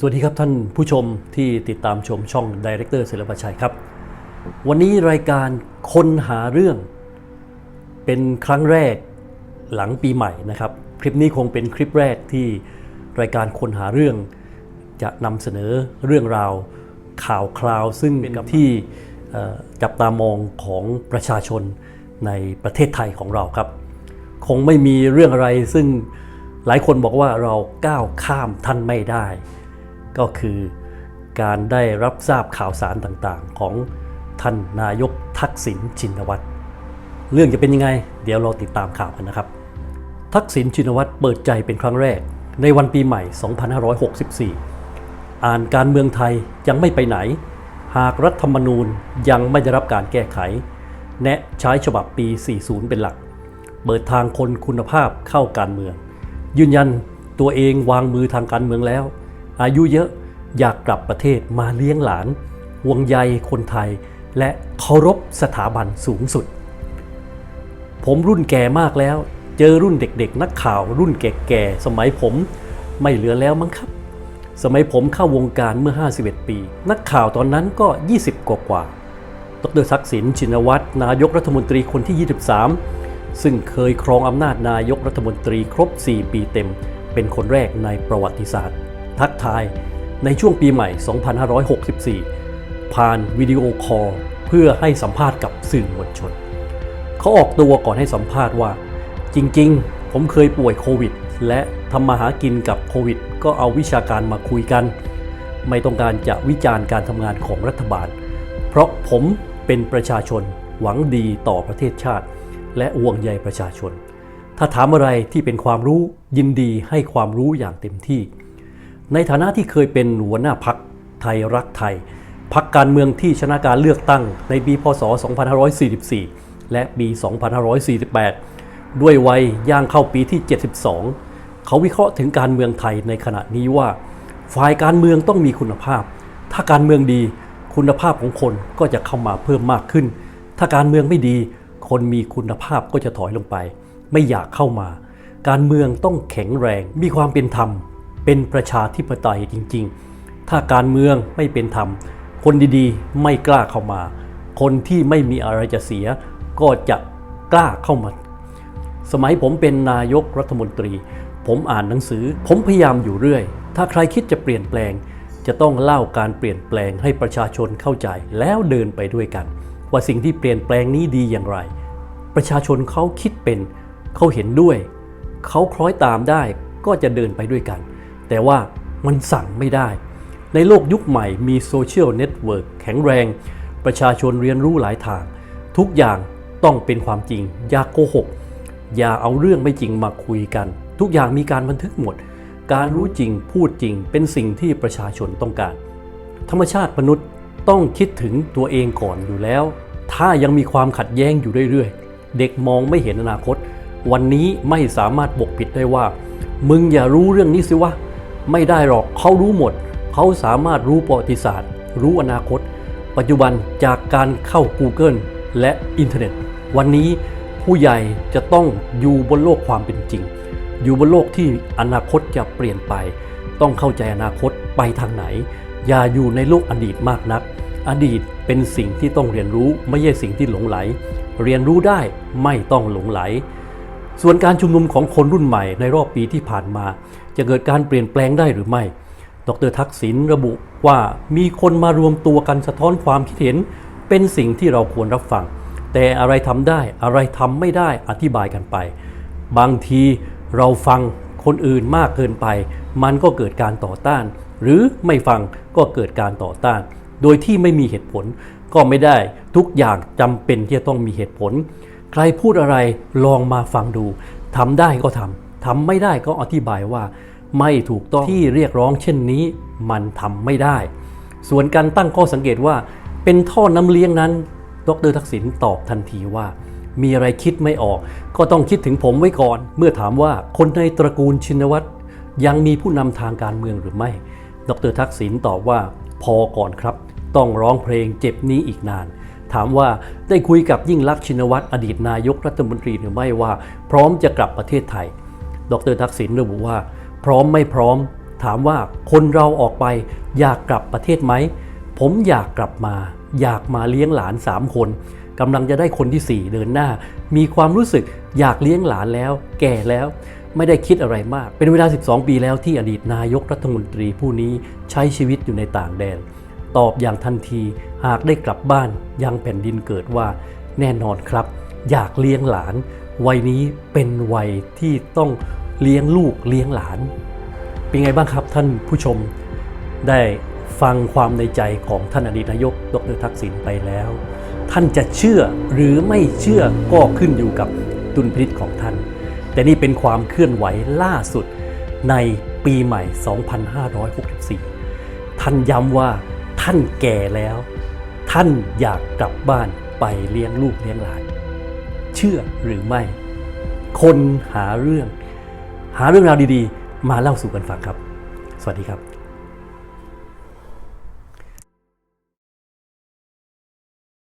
สวัสดีครับท่านผู้ชมที่ติดตามชมช่องดีเรคเตอร์ศิลปชัยครับ วันนี้รายการคนหาเรื่อง เป็นครั้งแรกหลังปีใหม่นะครับ คลิปนี้คงเป็นคลิปแรกที่รายการคนหาเรื่อง จะนำเสนอเรื่องราวข่าวคราว ซึ่งเป็นที่จับตามองของประชาชนในประเทศไทยของเราครับ คงไม่มีเรื่องอะไรซึ่งหลายคนบอกว่าเราก้าวข้ามท่านไม่ได้ ก็คือการได้รับทราบข่าวสารต่างๆ ของท่านนายกทักษิณชินวัตรเรื่องจะเป็นยังไง เดี๋ยวเราติดตามข่าวกันนะครับ ทักษิณชินวัตรเปิดใจเป็นครั้งแรก ในวันปีใหม่ 2564 อ่านการเมืองไทยยังไม่ไปไหน หากรัฐธรรมนูญยังไม่ได้รับการแก้ไข แนะใช้ฉบับปี 40 เป็นหลัก เปิดทางคนคุณภาพเข้าการเมือง ยืนยันตัวเองวางมือทางการเมืองแล้ว อายุเยอะอยากกลับประเทศมาเลี้ยงหลานห่วงใยคนไทย และเคารพสถาบันสูงสุด ผมรุ่นแก่มากแล้ว เจอรุ่นเด็กๆ นักข่าว รุ่นแก่ๆสมัยผมไม่เหลือแล้วมั้งครับ สมัยผมเข้าวงการเมื่อ 51 ปี นักข่าวตอนนั้นก็ 20 กว่ากว่าดรทักษิณชินวัตรนายกรัฐมนตรีคนที่ 23 ซึ่งเคยครองอำนาจนายกรัฐมนตรีครบ 4 ปีเต็ม เป็นคนแรกในประวัติศาสตร์ ทักทายในช่วงปีใหม่ 2564 ผ่านวิดีโอคอลเพื่อให้สัมภาษณ์กับสื่อมวลชน เขาออกตัวก่อนให้สัมภาษณ์ว่า จริงๆ ผมเคยป่วยโควิด และทำมาหากินกับโควิด ก็เอาวิชาการมาคุยกัน ไม่ต้องการจะวิจารณ์การทำงานของรัฐบาล เพราะผมเป็นประชาชนหวังดีต่อประเทศชาติ และห่วงใยประชาชน ถ้าถามอะไรที่เป็นความรู้ยินดีให้ความรู้อย่างเต็มที่ ในฐานะที่เคยเป็นหัวหน้าพักไทยรักไทย พักการเมืองที่ชนะการเลือกตั้งในปีพศ 2544 และปี 2548 ด้วยวัยย่างเข้าปีที่ 72 เขาวิเคราะห์ถึงการเมืองไทยในขณะนี้ว่า ฝ่ายการเมืองต้องมีคุณภาพ ถ้าการเมืองดีคุณภาพของคนก็จะเข้ามาเพิ่มมากขึ้น ถ้าการเมืองไม่ดี คนมีคุณภาพก็จะถอยลงไป ไม่อยากเข้ามา การเมืองต้องแข็งแรงมีความเป็นธรรม เป็นประชาธิปไตยจริง ๆ ถ้าการเมืองไม่เป็นธรรม คนดีๆ ไม่กล้าเข้ามา คนที่ไม่มีอะไรจะเสีย ก็จะกล้าเข้ามา สมัยผมเป็นนายกรัฐมนตรี ผมอ่านหนังสือ ผมพยายามอยู่เรื่อย ถ้าใครคิดจะเปลี่ยนแปลง จะต้องเล่าการเปลี่ยนแปลงให้ประชาชนเข้าใจแล้วเดินไปด้วยกัน ว่าสิ่งที่เปลี่ยนแปลงนี้ดีอย่างไร ประชาชนเขาคิดเป็น เขาเห็นด้วย เขาคล้อยตามได้ก็จะเดินไปด้วยกัน แต่ว่ามันสั่งไม่ได้ ในโลกยุคใหม่มีโซเชียลเน็ตเวิร์กแข็งแรง ประชาชนเรียนรู้หลายทาง ทุกอย่างต้องเป็นความจริง อย่าโกหก อย่าเอาเรื่องไม่จริงมาคุยกัน ทุกอย่างมีการบันทึกหมด การรู้จริงพูดจริงเป็นสิ่งที่ประชาชนต้องการ ธรรมชาติมนุษย์ต้องคิดถึงตัวเองก่อนอยู่แล้ว ถ้ายังมีความขัดแย้งอยู่เรื่อยๆ เด็กมองไม่เห็นอนาคต วันนี้ไม่สามารถบกปิดได้ว่า มึงอย่ารู้เรื่องนี้สิวะ ไม่ได้หรอกเขารู้หมด เขาสามารถรู้ประวัติศาสตร์ รู้อนาคต ปัจจุบันจากการเข้า Google และอินเทอร์เน็ต วันนี้ผู้ใหญ่จะต้องอยู่บนโลกความเป็นจริง อยู่บนโลกที่อนาคตจะเปลี่ยนไป ต้องเข้าใจอนาคตไปทางไหน อย่าอยู่ในโลกอดีตมากนัก อดีตเป็นสิ่งที่ต้องเรียนรู้ไม่ใช่สิ่งที่หลงไหล เรียนรู้ได้ไม่ต้องหลงไหล ส่วนการชุมนุมของคนรุ่นใหม่ในรอบปีที่ผ่านมา จะเกิดการเปลี่ยนแปลงได้หรือไม่ ดรทักษิณระบุว่ามีคนมารวมตัวกันสะท้อนความคิดเห็น เป็นสิ่งที่เราควรรับฟัง แต่อะไรทำได้อะไรทำไม่ได้อธิบายกันไป บางทีเราฟังคนอื่นมากเกินไป มันก็เกิดการต่อต้าน หรือไม่ฟังก็เกิดการต่อต้าน โดยที่ไม่มีเหตุผลก็ไม่ได้ทุกอย่างจำเป็นที่จะต้องมีเหตุผล ใครพูดอะไรลองมาฟังดูทำได้ก็ทำทำไม่ได้ก็อธิบายว่า ไม่ถูกต้องที่เรียกร้องเช่นนี้ มันทำไม่ได้ ส่วนการตั้งข้อสังเกตว่า เป็นท่อน้ำเลี้ยงนั้น ดรทักษิณตอบทันทีว่า มีอะไรคิดไม่ออก ก็ต้องคิดถึงผมไว้ก่อน เมื่อถามว่าคนในตระกูลชินวัตรยังมีผู้นำทางการเมืองหรือไม่ ดรทักษิณตอบว่า พอก่อนครับ ต้องร้องเพลงเจ็บนี้อีกนาน ถามว่าได้คุยกับยิ่งลักษณ์ชินวัตรอดีตนายกรัฐมนตรีหรือไม่ว่า พร้อมจะกลับประเทศไทย ดรทักษิณระบุว่า พร้อมไม่พร้อม ถามว่าคนเราออกไป อยากกลับประเทศไหม ผมอยากกลับมา อยากมาเลี้ยงหลาน 3 คนกำลังจะได้คนทีสี่4 เดินหน้า มีความรู้สึกอยากเลี้ยงหลานแล้ว แก่แล้วไม่ได้คิดอะไรมาก เป็นเวลา 12 ปีแล้วที่อดีตนายกรัฐมนตรีผู้นี้ใช้ชีวิตอยู่ในต่างแดน ตอบอย่างทันที หากได้กลับบ้านยังแผ่นดินเกิดว่า แน่นอนครับ อยากเลี้ยงหลาน วัยนี้เป็นวัยที่ต้องเลี้ยงลูกเลี้ยงหลาน เป็นไงบ้างครับท่านผู้ชม ได้ฟังความในใจของท่านอดีตนายกดรทักษิณไปแล้ว ท่านจะเชื่อหรือไม่เชื่อก็ขึ้นอยู่กับดุลพินิจของท่าน แต่นี่เป็นความเคลื่อนไหวล่าสุดในปีใหม่ 2564 ท่านย้ำว่า ท่านแก่แล้ว ท่านอยากกลับบ้านไปเลี้ยงลูกเลี้ยงหลาน เชื่อหรือไม่ คนหาเรื่อง หาเรื่องราวดีๆ มาเล่าสู่กันฟังครับ สวัสดีครับ